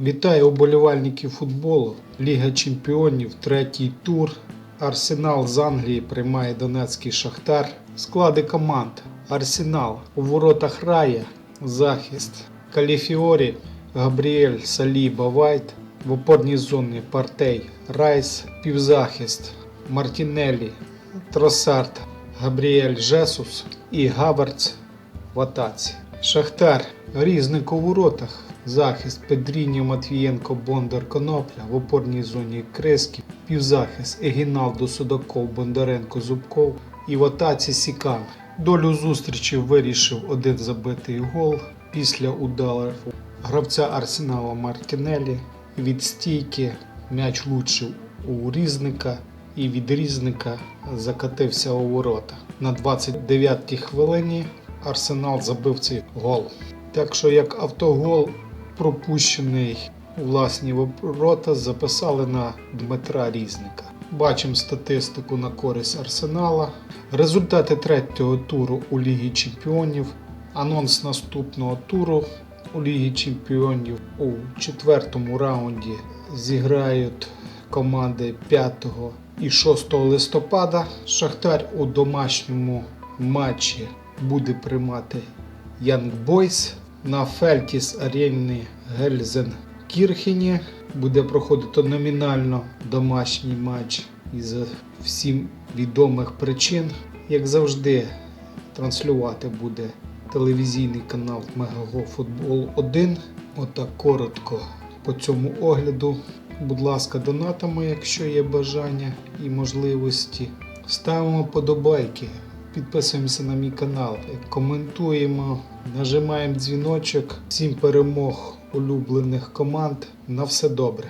Вітаю уболівальників футболу. Ліга Чемпіонів, третій тур. Арсенал з Англії приймає Донецький Шахтар. Склади команд. Арсенал у воротах Рая, захист. Каліфіорі, Габріель, Саліба, Вайт. В опорній зоні Партей, Райс, півзахист, Мартінеллі, Тросард, Габріель Жесус і Габерц в атаці. Шахтар, Різник у воротах, захист Педріньо, Матвієнко, Бондар, Конопля, в опорній зоні Крисків, півзахист Егіналдо, Судаков, Бондаренко, Зубков і в атаці Сікан. Долю зустрічі вирішив один забитий гол після удару гравця Арсенала Мартінелі. Від стійки м'яч влучив у різника і від різника закатився у ворота. На 29-й хвилині Арсенал забив цей гол. Так що як автогол пропущений у власні ворота записали на Дмитра Різника. Бачимо статистику на користь Арсенала. Результати третього туру у Лігі Чемпіонів. Анонс наступного туру у Лігі Чемпіонів у четвертому раунді зіграють команди 5 і 6 листопада. Шахтар у домашньому матчі буде приймати Young Boys на Фельтіс Арені Гельзенкірхені. Буде проходити номінально домашній матч із всім відомих причин. Як завжди, транслювати буде телевізійний канал Мегаго Футбол 1. Отак коротко по цьому огляду. Будь ласка, донатами, якщо є бажання і можливості. Ставимо подобайки, підписуємося на мій канал, коментуємо, нажимаємо дзвіночок. Всім перемог улюблених команд. На все добре.